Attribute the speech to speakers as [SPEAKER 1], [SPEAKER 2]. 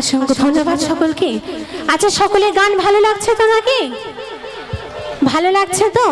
[SPEAKER 1] অসংখ্য ধন্যবাদ সকলকে। আচ্ছা সকলে গান ভালো লাগছে তো নাকি ভালো লাগছে তো?